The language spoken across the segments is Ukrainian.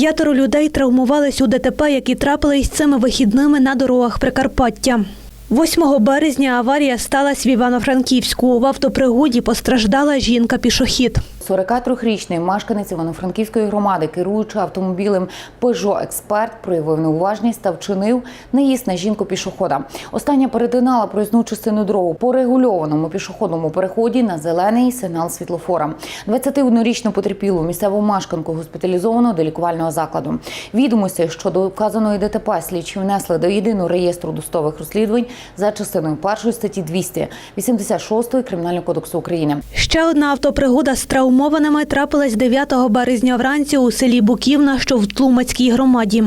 П'ятеро людей травмувались у ДТП, які трапились цими вихідними на дорогах Прикарпаття. 8 березня аварія сталася в Івано-Франківську. В автопригоді постраждала жінка-пішохід. 43-річний мешканець Івано-Франківської громади, керуючи автомобілем Peugeot Експерт, проявив неуважність та вчинив наїзд на жінку пішохода. Остання перетинала проїзну частину дорогу по регульованому пішохідному переході на зелений сигнал світлофора. 21-річну потерпілу місцеву мешканку госпіталізовано до лікувального закладу. Відомості щодо вказаної ДТП слідчі внесли до єдиного реєстру достових розслідувань за частиною першої статті 286 Кримінального кодексу України. Ще одна автопригода з травмованими трапилась 9 березня вранці у селі Буківна, що в Тлумацькій громаді.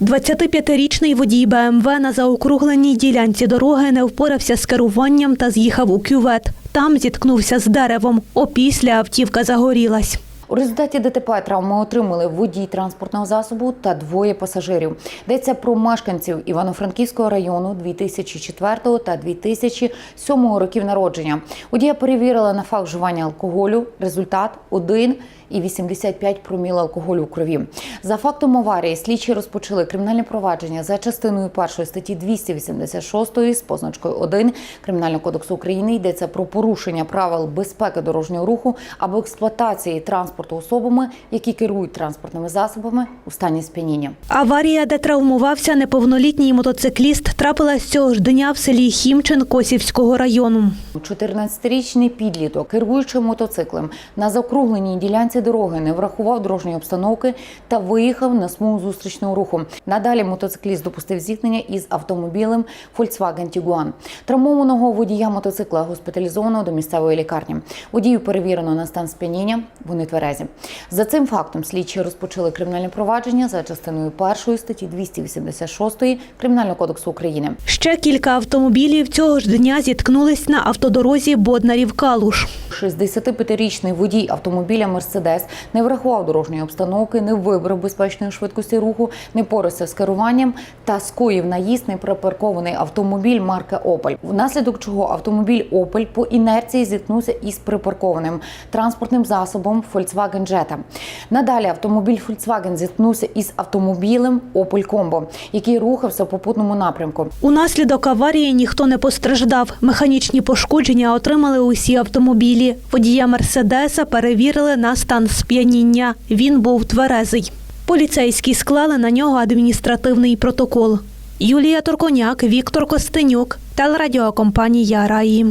25-річний водій БМВ на заокругленій ділянці дороги не впорався з керуванням та з'їхав у кювет. Там зіткнувся з деревом. Опісля автівка загорілась. У результаті ДТП травми отримали водій транспортного засобу та двоє пасажирів. Йдеться про мешканців Івано-Франківського району 2004 та 2007 років народження. Водія перевірили на факт вживання алкоголю. Результат 1 і 85 проміл алкоголю у крові. За фактом аварії слідчі розпочали кримінальне провадження за частиною першої статті 286 з позначкою 1 Кримінального кодексу України. Йдеться про порушення правил безпеки дорожнього руху або експлуатації транспорту особами, які керують транспортними засобами у стані сп'яніння. Аварія, де травмувався неповнолітній мотоцикліст, трапилась цього ж дня в селі Хімчин Косівського району. 14-річний підліток, керуючи мотоциклем на закругленій ділянці дороги, не врахував дорожньої обстановки та виїхав на смугу зустрічного руху. Надалі мотоцикліст допустив зіткнення із автомобілем Volkswagen Tiguan. Травмованого водія мотоцикла госпіталізовано до місцевої лікарні. Водію перевірено на стан сп'яніння. Вони тверезі. За цим фактом слідчі розпочали кримінальне провадження за частиною першої статті 286 Кримінального кодексу України. Ще кілька автомобілів цього ж дня зіткнулись на автодорозі Боднарів-Калуш. 65-річний водій автомобіля Мерседес не врахував дорожньої обстановки, не вибрав безпечної швидкості руху, не порався з керуванням та скоїв наїзд на припаркований автомобіль марки Опель. Внаслідок чого автомобіль Опель по інерції зіткнувся із припаркованим транспортним засобом Volkswagen Jetta. Надалі автомобіль Volkswagen зіткнувся із автомобілем Opel Combo, який рухався в попутному напрямку. Унаслідок аварії ніхто не постраждав. Механічні пошкодження отримали усі автомобілі. Водія Мерседеса перевірили на стан сп'яніння. Він був тверезий. Поліцейські склали на нього адміністративний протокол. Юлія Турконяк, Віктор Костенюк, телерадіокомпанія Раї.